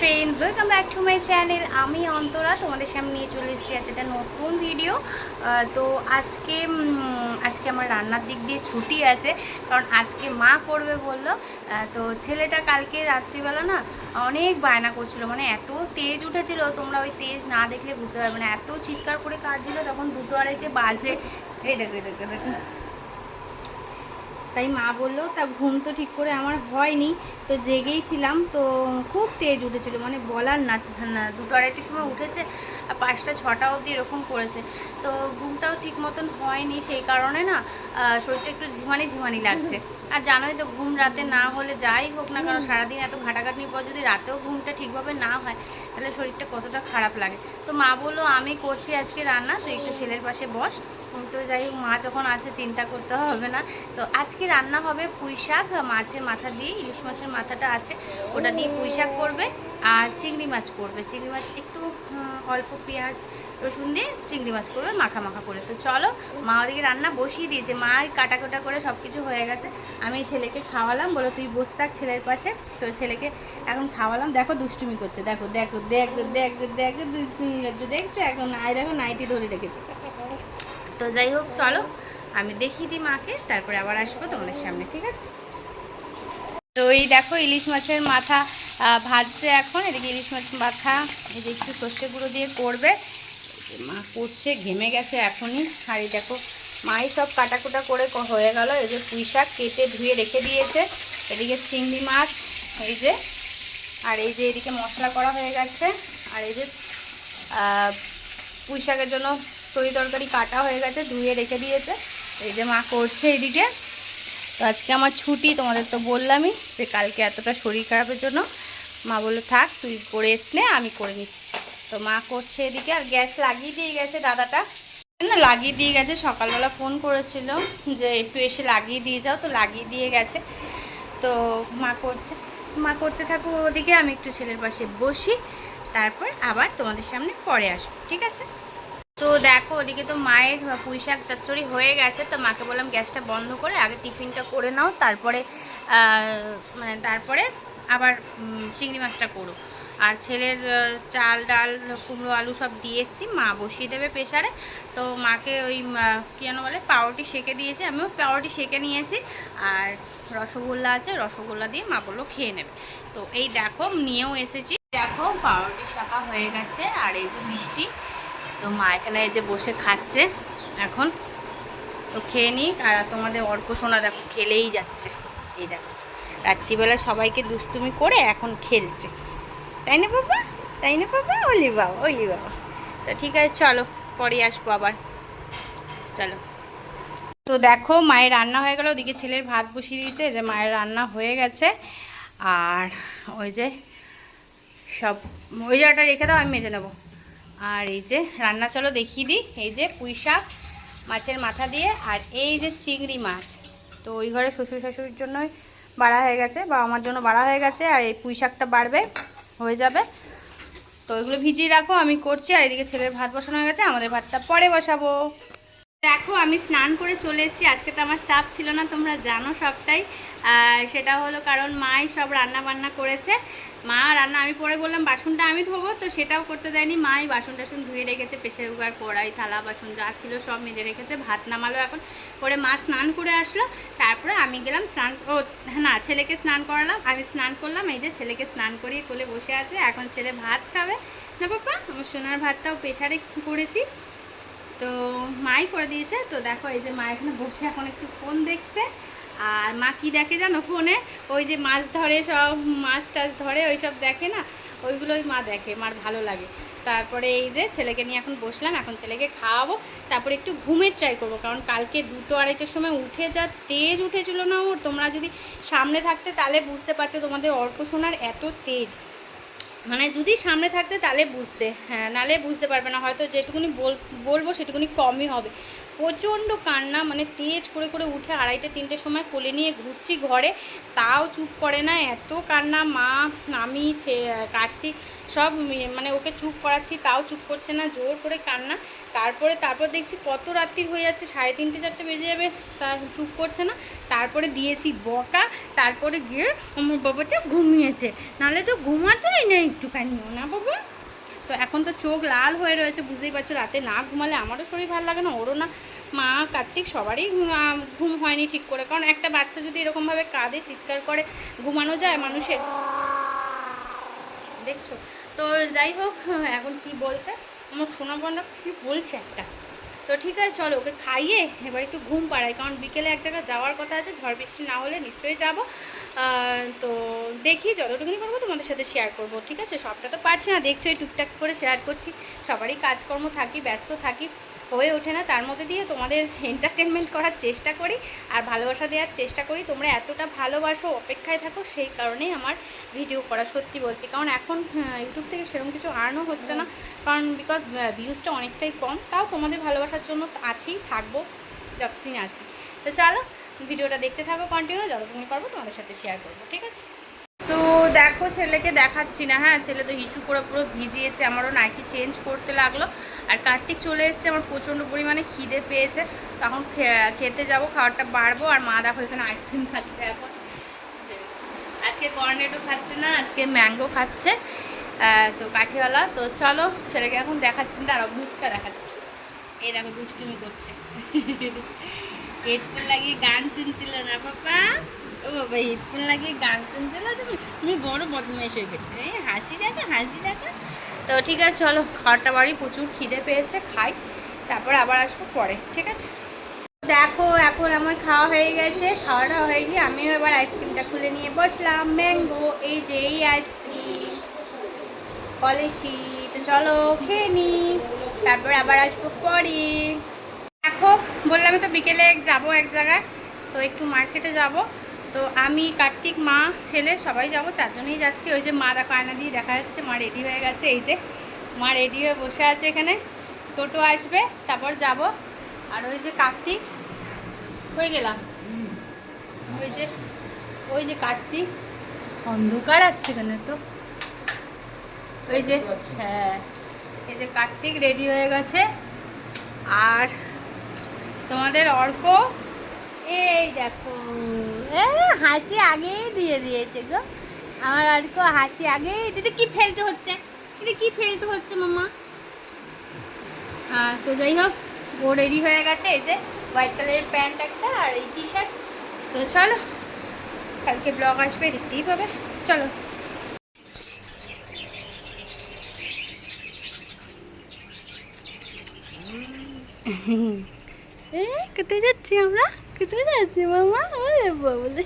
Friend welcome back to my channel আমি অন্তরা, তোমাদের সামনে নিয়ে চলে এসেছি আজ একটা নতুন ভিডিও তো আজকে আজকে আমার রান্নার দিক দিয়ে ছুটি আছে, কারণ আজকে মা করবে বলল। তো ছেলেটা কালকে রাত্রিবেলা না অনেক বায়না করছিল মানে এত তেজ উঠেছিল, তোমরা ওই তেজ না দেখলে বুঝতে পারবে না। এত চিৎকার করে কাটছিল তখন দুটো আড়াইটে বাজে। এই দেখো দেখো দেখো। তাই মা বলল, তা ঘুম তো ঠিক করে আমার হয়নি। তো জেগেই ছিলাম, তো খুব তেজ উঠেছিল মানে বলার না না, দুটো আড়াইটির সময় উঠেছে আর পাঁচটা, ছটা অবধি এরকম করেছে। তো ঘুমটাও ঠিক মতন হয়নি, সেই কারণে না শরীরটা একটু ঝিমানি ঝিমানি লাগছে। আর জানোই তো, ঘুম রাতে না হলে যাই হোক না কারণ সারাদিন এত ঘাটাঘাটনির পর যদি রাতেও ঘুমটা ঠিকভাবে না হয়, তাহলে শরীরটা কতটা খারাপ লাগে। তো মা বলল, আমি করছি আজকে রান্না, তুই একটু ছেলের পাশে বস। তো যাই হোক, মা যখন আছে চিন্তা করতে হবে না। তো আজকে রান্না হবে পুঁই শাক, মাছের মাথা দিয়ে, ইলিশ মাছের মাথাটা আছে, ওটা দিয়ে পুঁই শাক করবে আর চিংড়ি মাছ করবে। চিংড়ি মাছ একটু অল্প পেঁয়াজ, রসুন দিয়ে চিংড়ি মাছ করবে, মাখা মাখা করে। তো চলো, মা ওদিকে রান্না বসিয়ে দিয়েছে। মা কাটা কাটা করে সব কিছু হয়ে গেছে। আমি ছেলেকে খাওয়ালাম, বলো তুই বসে থাক ছেলের পাশে। তো ছেলেকে এখন খাওয়ালাম। দেখো দুষ্টুমি করছে। দেখো দেখো দেখো দেখো দেখো, দুষ্টুমি করছে। দেখছ এখন? আয় দেখো, নাইটি ধরে রেখেছে। তো যাই হোক, চলো। আমি দেখিয়ে দিই মাকে, তারপরে আবার আসব তোমাদের সামনে, ঠিক আছে? তো এই দেখো ইলিশ মাছের মাথা ভাজছে এখন। এদিকে ইলিশ মাছের মাথা এই যে একটু সর্ষে গুঁড়ো দিয়ে করবে। মা করছে, ঘেমে গেছে এখনই। আর এই দেখো, মাই সব কাটাকুটা করে হয়ে গেল। এই যে পুঁই শাক কেটে ধুয়ে রেখে দিয়েছে। এদিকে চিংড়ি মাছ, এই যে। আর এই যে এদিকে মশলা করা হয়ে গেছে। আর এই যে পুঁই শাকের জন্য তরি তরকারি কাটা হয়ে গেছে, ধুয়ে রেখে দিয়েছে। এই যে মা করছে এইদিকে তো আজকে আমার ছুটি, তোমাদের তো বললামই যে কালকে এতটা শরীর খারাপের জন্য। মা বলল, থাক, তুই করে এস নে, আমি করে নিচ্ছি। তো মা করছে এদিকে, আর গ্যাস লাগিয়ে দিয়ে গেছে দাদাটা। না, লাগিয়ে দিয়ে গেছে, সকালবেলা ফোন করেছিল যে একটু এসে লাগিয়ে দিয়ে যাও, তো লাগিয়ে দিয়ে গেছে। তো মা করছে, মা করতে থাকো ওদিকে, আমি একটু ছেলের পাশে বসি, তারপর আবার তোমাদের সামনে পরে আসব, ঠিক আছে? তো দেখো, ওদিকে তো মায়ের পুঁই শাক চচ্চড়ি হয়ে গেছে, তো মাকে বললাম গ্যাসটা বন্ধ করে আগে টিফিনটা করে নাও, তারপরে মানে তারপরে আবার চিংড়ি মাছটা করো। আর ছেলের চাল, ডাল, কুমড়ো, আলু সব দিয়ে এসেছি, মা বসিয়ে দেবে প্রেশারে তো মাকে ওই কী যেন বলে, পাউরুটি সেকে দিয়েছে, আমিও পাউরুটি সেকে নিয়েছি। আর রসগোল্লা আছে, রসগোল্লা দিয়ে মা বলল খেয়ে নেবে। তো এই দেখো, নিয়েও এসেছি। দেখো, পাউরুটি শাখা হয়ে গেছে, আর এই যে মিষ্টি। তো মা এখানে এই যে বসে খাচ্ছে এখন। তো খেয়ে নিই আর তোমাদের অর্ক সোনা দেখো খেলেই যাচ্ছে। এই দেখো, রাত্রিবেলা সবাইকে দুষ্টুমি করে এখন খেলছে। তাই না বাবা? তাই না বাবা? ওলি বাবা ওলি বাবা। তো ঠিক আছে, চলো, পরে আসব আবার। চলো। তো দেখো, মায়ের রান্না হয়ে গেল, ওদিকে ছেলের ভাত বসিয়ে দিয়েছে যে মায়ের রান্না হয়ে গেছে। আর ওই যে সব, ওই জায়গাটা রেখে দাও, আমি মেজে নেব। আর এই যে রান্না, চলো দেখিয়ে দিই। এই যে পুঁই শাক মাছের মাথা দিয়ে আর এই যে চিংড়ি মাছ। তো ওই ঘরে শ্বশুর শাশুড়ির জন্যই বাড়া হয়ে গেছে, বা আমার জন্য বাড়া হয়ে গেছে, আর এই পুঁই শাকটা বাড়বে, হয়ে যাবে। তো ওইগুলো ভিজিয়ে রাখো, আমি করছি, আর এদিকে ছেলের ভাত বসানো হয়ে গেছে, আমাদের ভাতটা পরে বসাবো। দেখো, আমি স্নান করে চলে এসেছি। আজকে তো আমার চাপ ছিল না, তোমরা জানো সবটাই। সেটা হলো কারণ মাই সব রান্না বান্না করেছে। মা রান্না, আমি পরে বললাম, বাসনটা আমি ধোবো। তো সেটাও করতে দেয়নি। মাই বাসন টাসন ধুয়ে রেখেছে প্রেশার কুকার, কড়াই, থালা, বাসন যা ছিল সব মেজে রেখেছে, ভাত নামালো এখন। পরে মা স্নান করে আসলো, তারপরে আমি গেলাম স্নান, ও, না, ছেলেকে স্নান করালাম। আমি স্নান করলাম, এই যে ছেলেকে স্নান করিয়ে কোলে বসে আছে। এখন ছেলে ভাত খাবে। না, পাপা, আমার সোনার ভাতটাও প্রেশারে করেছি। তো মাই করে দিয়েছে। তো দেখো এই যে মা এখানে বসে এখন একটু ফোন দেখছে। আর মা কি দেখে জানো ফোনে ওই যে মাছ ধরে সব, মাছ টাছ ধরে ওই সব দেখে না? ওইগুলোই মা দেখে, মার ভালো লাগে। তারপরে এই যে ছেলেকে নিয়ে এখন বসলাম, এখন ছেলেকে খাওয়াবো। তারপরে একটু ঘুমের ট্রাই করব, কারণ কালকে দুটো আড়াইটার সময় উঠে যা তেজ উঠেছিল না ওর। তোমরা যদি সামনে থাকতে তাহলে বুঝতে পারতে তোমাদের অর্ক শোনার এত তেজ। মানে যদি সামনে থাকতে তাহলে বুঝতে হ্যাঁ নালে বুঝতে পারবে না, হয়তো যেটুকুনি বল- বলব সেটুকুনি কমই হবে। প্রচণ্ড কান্না মানে তেজ করে করে উঠে আড়াইটে তিনটের সময় কোলে নিয়ে ঘুরছি ঘরে, তাও চুপ করে না, এত কান্না, মা, আমি কার্তিক, সব মানে ওকে চুপ করাচ্ছি, তাও চুপ করছে না, জোর করে কান্না। তারপরে, তারপর দেখছি কত রাত্রির হয়ে যাচ্ছে, সাড়ে তিনটে, চারটে বেজে যাবে তার চুপ করছে না। তারপরে দিয়েছি বকা, তারপরে গিয়ে আমার বাবাটা ঘুমিয়েছে। নাহলে তো ঘুমাতেই না একটুখানিও না বাবা? তো এখন তো চোখ লাল হয়ে রয়েছে, বুঝতেই পারছ, রাতে না ঘুমালে আমারও শরীর ভালো লাগে না, ওরও না। মা, কার্তিক সবারই ঘুম হয়নি ঠিক করে, কারণ একটা বাচ্চা যদি এরকমভাবে কাঁদে, চিৎকার করে, ঘুমানো যায় মানুষের। দেখছ? তো যাই হোক, এখন কি বলছে? আমার সোনা বোনরা কী বলছে একটা? তো ঠিক আছে, চলো ওকে খাইয়ে এবার একটু ঘুম পাড়াই, কারণ বিকেলে এক জায়গায় যাওয়ার কথা আছে, ঝড় বৃষ্টি না হলে নিশ্চয়ই যাব। তো দেখি যতটুকুনি পারব তোমাদের সাথে শেয়ার করব, ঠিক আছে? সবটা তো পারছি না দেখছ এই টুকটাক করে শেয়ার করছি। সবারই কাজকর্ম থাকি, ব্যস্ত থাকি। হয়ে ওঠে না, তার মধ্যে দিয়ে তোমাদের এন্টারটেনমেন্ট করার চেষ্টা করি আর ভালোবাসা দেওয়ার চেষ্টা করি। তোমরা এতটা ভালোবাসো, অপেক্ষায় থাকো, সেই কারণেই আমার ভিডিও করা সত্যি বলছি। কারণ এখন ইউটিউব থেকে সেরকম কিছু আর্নও হচ্ছে না। কারণ বিকজ ভিউজটা অনেকটাই কম, তাও তোমাদের ভালোবাসার জন্য আছি, থাকব, যতদিন আছি। তো চলো ভিডিওটা দেখতে থাকো কন্টিনিউ যতদিন পারব তোমাদের সাথে শেয়ার করব, ঠিক আছে? তো দেখো, ছেলেকে দেখাচ্ছি না হ্যাঁ ছেলে তো হিসু করে পুরো ভিজিয়েছে, আমারও নাইটি চেঞ্জ করতে লাগল। আর কার্তিক চলে এসেছে, আমার প্রচণ্ড পরিমাণে খিদে পেয়েছে। তখন খেতে যাব, খাবারটা বাড়বো, আর মা দেখো এখানে আইসক্রিম খাচ্ছে এখন। আজকে কর্নেটো খাচ্ছে না, আজকে ম্যাঙ্গো খাচ্ছে। তো কাঠিওয়ালা, তো চলো ছেলেকে এখন দেখাচ্ছি আর মুখটা দেখাচ্ছি। এই দেখো, দুষ্টুমি করছে। হেডফোন লাগিয়ে গান শুনছিল না পাপা ও বাবা হেডফোন লাগিয়ে গান শুনছিল তুমি? তুমি বড় বদমাইশ হয়ে গেছে হাসি দেখা হাসি দেখা। তো ঠিক আছে, চলো। খাওয়ারটা বাড়ি, প্রচুর খিদে পেয়েছে, খাই। তারপর আবার আসব পরে, ঠিক আছে? দেখো, এখন আমার খাওয়া হয়ে গেছে। খাওয়াটা হয়ে গিয়ে আমিও এবার আইসক্রিমটা খুলে নিয়ে বসলাম। ম্যাঙ্গো, এই যে এই আইসক্রিম। কোয়ালিটি তো চলো, খেয়ে নি। তারপর আবার আসব পরে। দেখো বললাম তো বিকেলে যাব এক জায়গায়। তো একটু মার্কেটে যাব। তো আমি, কার্তিক, মা, ছেলে, সবাই যাব, চারজনেই যাচ্ছি। ওই যে মা দেখো, আয়না দিয়ে দেখা যাচ্ছে, মা রেডি হয়ে গেছে। এই যে মা রেডি হয়ে বসে আছে এখানে। টোটো আসবে, তারপর যাব। আর ওই যে কার্তিক, কই গেলাম? ওই যে ওই যে কার্তিক। অন্ধকার আসছে এখানে তো। ওই যে হ্যাঁ। এই যে কার্তিক রেডি হয়ে গেছে। আর তোমাদের অর্ক এই দেখো। হাসি আগেই দিয়ে দিয়েছে গো। আমার অর্ক হাসি আগে এটা কি ফেলতে হচ্ছে? এটা কি ফেলতে হচ্ছে মামা আহ, তো যাই হোক ও রেডি হয়ে গেছে। এই যে হোয়াইট কালারের প্যান্ট একটা আর এই টি শার্ট তো চলো কালকে ব্লগ আসবে দেখতেই পাবে। চলো। কোথায় যাচ্ছি আমরা? কোথায় যাচ্ছি মামা বলে বলে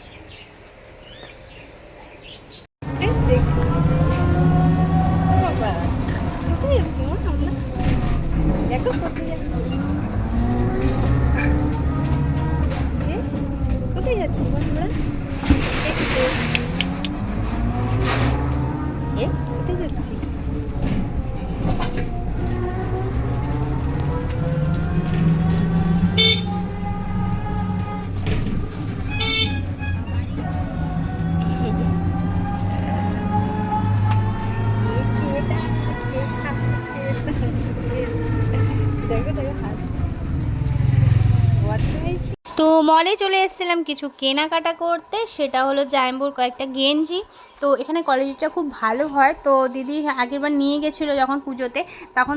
মলে চলে এসেছিলাম কিছু কেনাকাটা করতে, সেটা হলো জাইম্বুর কয়েকটা গেঞ্জি। তো এখানে কোয়ালিটিটা খুব ভালো হয়। তো দিদি আগেরবার নিয়ে গেছিল যখন পুজোতে, তখন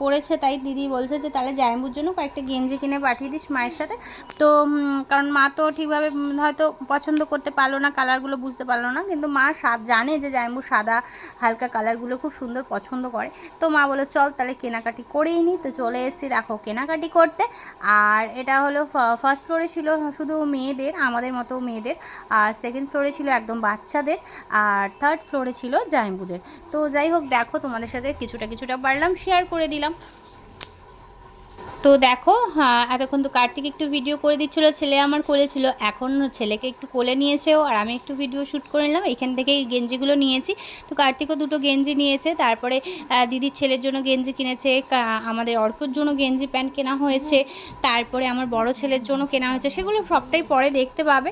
পড়েছে তাই দিদি বলছে যে তাহলে জাইম্বুর জন্য কয়েকটা গেঞ্জি কিনে পাঠিয়ে দিস মায়ের সাথে। তো কারণ মা তো ঠিকভাবে হয়তো পছন্দ করতে পারল না, কালারগুলো বুঝতে পারল না। কিন্তু মা জানে যে জাইম্বু সাদা, হালকা কালারগুলো খুব সুন্দর পছন্দ করে। তো মা বলে চল তাহলে কেনাকাটি করেই নি। তো চলে এসেছি, দেখো কেনাকাটি করতে। আর এটা হলো ফার্স্ট ফ্লোরে ছিল শুধু মেয়েদের, আমাদের মতো মেয়েদের। আর সেকেন্ড ফ্লোরে ছিল একদম বাচ্চাদের। আর থার্ড ফ্লোরে ছিল জাইম্বুদের তো যাই হোক, দেখো তোমাদের সাথে কিছুটা কিছুটা পারলাম শেয়ার করে দিলাম। তো দেখো এতক্ষণ তো কার্তিক একটু ভিডিও করে দিচ্ছিল, ছেলে আমার করেছিল। এখন ছেলেকে একটু কোলে নিয়েছেও আর আমি একটু ভিডিও শ্যুট করে নিলাম। এখান থেকে গেঞ্জিগুলো নিয়েছি। তো কার্তিকও দুটো গেঞ্জি নিয়েছে। তারপরে দিদির ছেলের জন্য গেঞ্জি কিনেছে আমাদের অর্কর জন্য গেঞ্জি প্যান্ট কেনা হয়েছে। তারপরে আমার বড় ছেলের জন্য কেনা হয়েছে। সেগুলো সবটাই পরে দেখতে পাবে।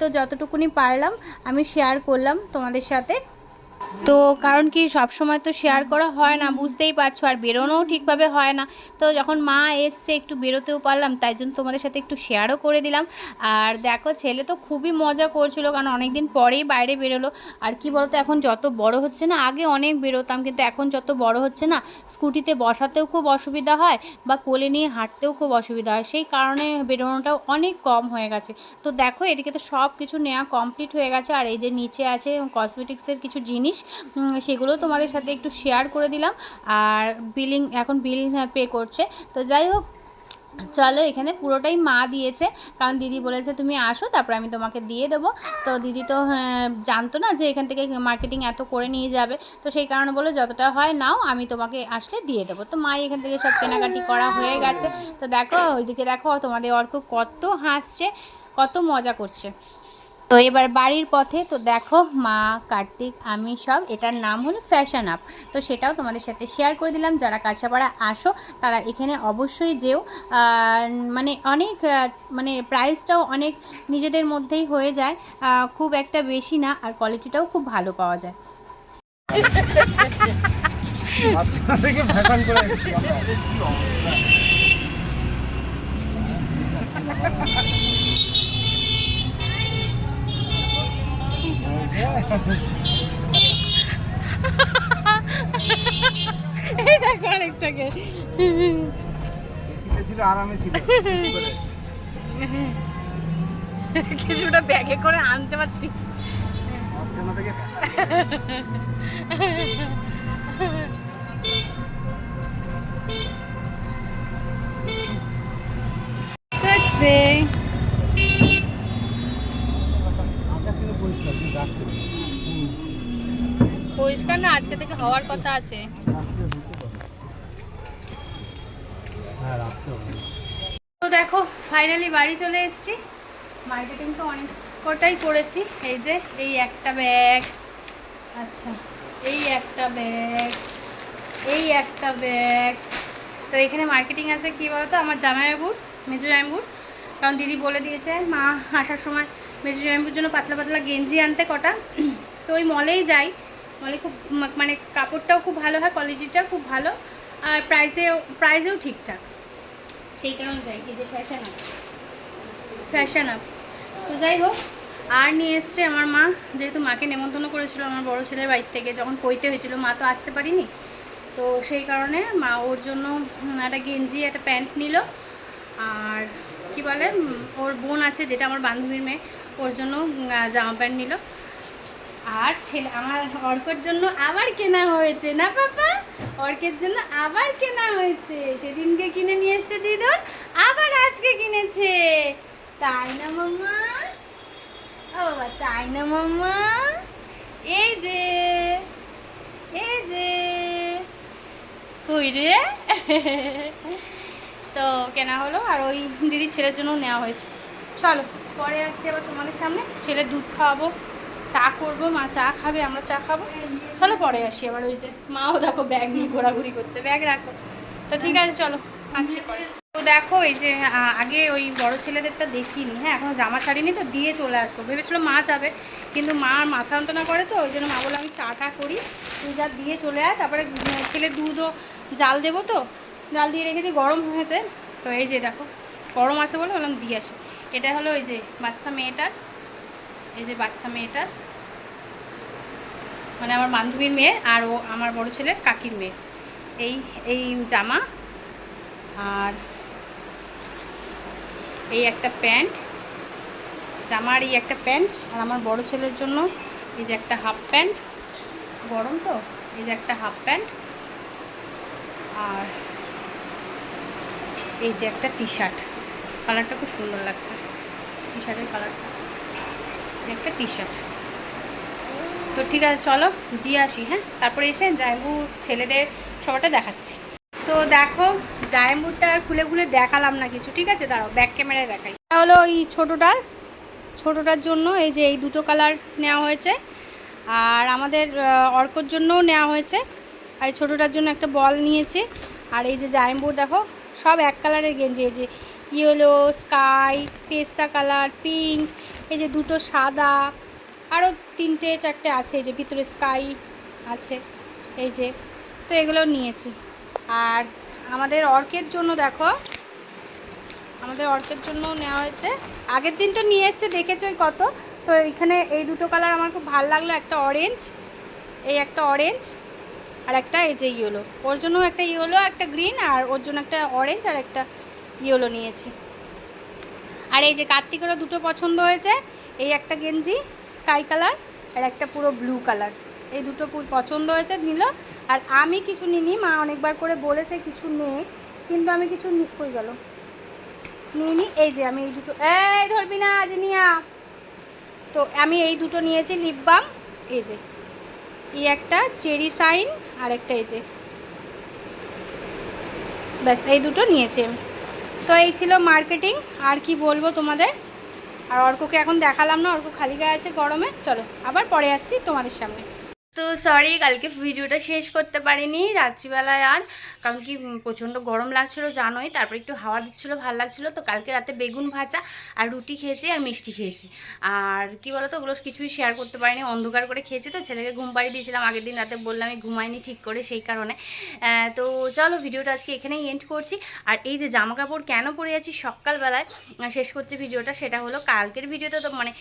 তো যতটুকুনি পারলাম, আমি শেয়ার করলাম তোমাদের সাথে। তো কারণ কি সব সময় তো শেয়ার করা হয় না, বুঝতেই পারছ, আর বেরোনোও ঠিকভাবে হয় না। তো যখন মা এসছে, একটু বেরোতেও পারলাম, তাই জন্য তোমাদের সাথে একটু শেয়ারও করে দিলাম। আর দেখো, ছেলে তো খুবই মজা করছিল, কারণ অনেক দিন পরেই বাইরে বেরোলো। আর কি বলতো, এখন যত বড় হচ্ছে না, আগে অনেক বেরোতাম, কিন্তু এখন যত বড় হচ্ছে না, স্কুটিতে বসাতেও খুব অসুবিধা হয়, বা কোলে নিয়ে হাঁটতেও খুব অসুবিধা হয়। সেই কারণে বেরোনোটাও অনেক কম হয়ে গেছে। তো দেখো, এদিকে তো সব কিছু নেওয়া কমপ্লিট হয়ে গেছে, আর এই যে নিচে আছে কসমেটিক্সের কিছু জিনিস উম, সেগুলো তোমাদের সাথে একটু শেয়ার করে দিলাম। আর বিলিং এখন বিল পে করছে। তো যাই হোক চলো এখানে পুরোটাই মা দিয়েছে। কারণ দিদি বলেছে তুমি আসো তারপর আমি তোমাকে দিয়ে দেবো। তো দিদি তো হ্যাঁ, জানতো না যে এখান থেকে মার্কেটিং এত করে নিয়ে যাবে। তো সেই কারণে বলে যতটা হয় নাও আমি তোমাকে আসলে দিয়ে দেবো। তো মাই এখান থেকে সব কেনাকাটি করা হয়ে গেছে। তো দেখো ওইদিকে দেখো তোমাদের অর্ক কত হাসছে কত মজা করছে। তো এবার বাড়ির পথে তো দেখো মা, কার্তিক, আমি সব, এটার নাম হলো ফ্যাশন আপ তো সেটাও তোমাদের সাথে শেয়ার করে দিলাম, যারা কাছাপাড়া আসো, তারা এখানে অবশ্যই যেও। মানে অনেক মানে প্রাইসটাও অনেক নিজেদের মধ্যেই হয়ে যায়। খুব একটা বেশি না, আর কোয়ালিটিটাও খুব ভালো পাওয়া যায়। করে এসেছি আমরা এই দেখো আরেকটাকে। ছিল আরামে ছিল। কিছুটা ব্যাগে করে আনতে পারতি। অর্চনা থেকে পরিষ্কার না? আজকে থেকে হওয়ার কথা আছে। হ্যাঁ তো দেখো ফাইনালি বাড়ি চলে এসেছি। মার্কেটিং তো অনেক কটাই করেছি। এই যে এই একটা ব্যাগ আচ্ছা এই একটা ব্যাগ এই একটা ব্যাগ তো এখানে মার্কেটিং আছে কি বলতো? আমার জামাইবাবুর মেজো জামাইবাবুর। কারণ দিদি বলে দিয়েছে মা আসার সময় মেজো জামাইবাবুর জন্য পাতলা পাতলা গেঞ্জি আনতে কটা। তো ওই মলেই যাই। মলে খুব মানে কাপড়টাও খুব ভালো হয় কোয়ালিটিটা খুব ভালো আর প্রাইসেও প্রাইসেও ঠিকঠাক। সেই কারণে যাই এই যে ফ্যাশন আপ ফ্যাশন আপ তো যাই হোক আর নিয়ে এসছে আমার মা যেহেতু মাকে নেমন্তন্ন করেছিল আমার বড় ছেলের বাড়ির থেকে যখন কইতে হয়েছিল মা তো আসতে পারিনি। তো সেই কারণে মা ওর জন্য একটা গেঞ্জি একটা প্যান্ট নিল। আর কি বলে ওর বোন আছে যেটা আমার বান্ধবীর মেয়ে ওর জন্য জামা প্যান্ট নিল। আর ছেলে, আমার অর্কের জন্য আবার কেনা হয়েছে, না পাপা? অর্কের জন্য আবার কেনা হয়েছে। সেদিনকে কিনে নিয়ে এসছে দিদুন, আবার আজকে কিনেছে। তাই না, মাম্মা? ও বাবা, তাই না, মাম্মা? এই যে এই যে। কই রে? তো কেনা হলো, আর ওই দিদির ছেলের জন্য নেওয়া হয়েছে। চলো, পরে আসছি আবার তোমাদের সামনে। ছেলে দুধ খাওয়াবো। চা করব, মা চা খাবে, আমরা চা খাব। চলো পরে আসি, আবার ওই যে মাও দেখো ব্যাগ নিয়ে ঘোরাঘুরি করছে। ব্যাগ রাখো। তো ঠিক আছে, চলো, আসছি পরে। তো দেখো, এই যে আগে ওই বড় ছেলেদেরটা দেখিনি। হ্যাঁ এখনও জামা ছাড়িনি তো, দিয়ে চলে আসব। ভেবেছিলো মা যাবে, কিন্তু মা মাথা যন্ত্রণা করে তো, ওই জন্য মা বলে আমি চাটা করি। তুই যা দিয়ে চলে আয়, তারপরে ছেলে দুধও জাল দেবো তো, জাল দিয়ে রেখেছি, গরম হয়েছে। তো এই যে দেখো, গরম আছে বলে বললাম দিয়ে আসি। এটা হলো ওই যে বাচ্চা মেয়েটার এই যে বাচ্চা মেয়েটার মানে আমার বান্ধবীর মেয়ে আর ও আমার বড় ছেলের কাকির মেয়ে। এই এই জামা আর এই একটা প্যান্ট, জামার এই একটা প্যান্ট আর আমার বড় ছেলের জন্য এই যে একটা হাফ প্যান্ট। গরম তো, এই যে একটা হাফ প্যান্ট আর এই যে একটা টি শার্ট কালারটা খুব সুন্দর লাগছে টি শার্টের কালারটা। একটা টি শার্ট তো ঠিক আছে, চলো দিয়ে আসি হ্যাঁ? তারপরে এসে জায়বু ছেলেদের সবাটা দেখাচ্ছি। তো দেখো জায়ম্বুরটা আর খুলে খুলে দেখালাম না কিছু, ঠিক আছে? দাঁড়াও ব্যাক ক্যামেরায় দেখাই। হলো ওই ছোটোটার ছোটোটার জন্য এই যে এই দুটো কালার নেওয়া হয়েছে। আর আমাদের অর্কর জন্যও নেওয়া হয়েছে। আর এই ছোটোটার জন্য একটা বল নিয়েছি। আর এই যে জায়ম্বুর দেখো, সব এক কালারের গেঞ্জি। এই যে ইয়েলো, স্কাই, পেস্তা কালার, পিঙ্ক, এই যে দুটো সাদা আরও তিনটে, চারটে আছে, এই যে ভিতরে স্কাই আছে, এই যে, তো এগুলো নিয়েছি। আর আমাদের অর্কের জন্য দেখো, আমাদের অর্কের জন্য নেওয়া হয়েছে। আগের দিন তো নিয়ে এসছে দেখেছ কত। তো এখানে এই দুটো কালার আমার খুব ভালো লাগল, একটা অরেঞ্জ এই একটা অরেঞ্জ আর একটা এই যে ইয়েলো। ওর জন্য একটা ইয়েলো, একটা গ্রিন আর ওর জন্য একটা অরেঞ্জ আর একটা ইয়েলো নিয়েছি। আর এই যে কার্তিকেরও দুটো পছন্দ হয়েছে, এই একটা গেঞ্জি স্কাই কালার আর একটা পুরো ব্লু কালার। এই দুটো পছন্দ হয়েছে নিল। আর আমি কিছু নিইনি, মা অনেকবার করে বলেছে কিছু নে, কিন্তু আমি কিছু কই গেল? নিইনি, এই যে আমি এই দুটো এই ধরবি না, জিনিয়া। তো আমি এই দুটো নিয়েছি লিপ বাম এই যে। এই একটা চেরি সাইন আর একটা এই যে। ব্যাস, এই দুটো নিয়েছি আমি। তো এই ছিল মার্কেটিং আর কি বলব তোমাদের? আর অর্ককে এখন দেখালাম না, অর্ক খালি গায়ে আছে গরমে। চলো, আবার পরে আসছি তোমাদের সামনে। তো সরি কালকে ভিডিওটা শেষ করতে পারিনি। রাত্রিবেলায় আর, কারণ কি প্রচণ্ড গরম লাগছিল, জানোই। তারপর একটু হাওয়া দিচ্ছিল, ভালো লাগছিল। তো কালকে রাতে বেগুন ভাজা আর রুটি খেয়েছি আর মিষ্টি খেয়েছি। আর কি বলতো, ওগুলো কিছুই শেয়ার করতে পারিনি, অন্ধকার করে খেয়েছি। তো ছেলেকে ঘুম পাড়িয়ে দিয়েছিলাম, আগের দিন রাতে বললাম আমি ঘুমাইনি ঠিক করে সেই কারণে। তো চলো, ভিডিওটা আজকে এখানেই এন্ড করছি। আর এই যে জামা কাপড় কেন পরে আছি সকালবেলায় শেষ করছি ভিডিওটা, সেটা হলো কালকের ভিডিওতে তো মানে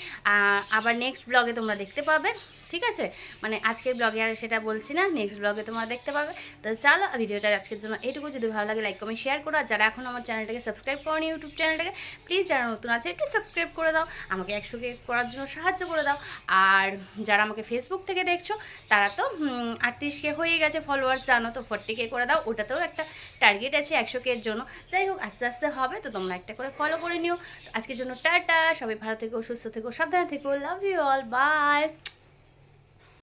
আবার নেক্সট ব্লগে তোমরা দেখতে পাবে, ঠিক আছে? মানে আজকের ব্লগে আর সেটা বলছি না নেক্সট ব্লগে তোমরা দেখতে পাবে। তো চলো, ভিডিওটা আজকের জন্য এইটুকু। যদি ভালো লাগে লাইক কমেন্ট শেয়ার করো। আর যারা এখন আমার চ্যানেলটাকে সাবস্ক্রাইব করো ইউটিউব চ্যানেলটাকে প্লিজ যারা নতুন আছে, একটু সাবস্ক্রাইব করে দাও। আমাকে একশো কে করার জন্য সাহায্য করে দাও। আর যারা আমাকে ফেসবুক থেকে দেখছ, তারা তো আটত্রিশ কে হয়ে গেছে ফলোয়ার্স জানো তো ফোরটি কে করে দাও। ওটাতেও একটা টার্গেট আছে একশো কে এর জন্য। যাই হোক, আস্তে আস্তে হবে, তো তোমরা একটা করে ফলো করে নিও। আজকের জন্য টাটা, সবাই ভালো থেকো, সুস্থ থেকো, সাবধানে থেকো। Love you all by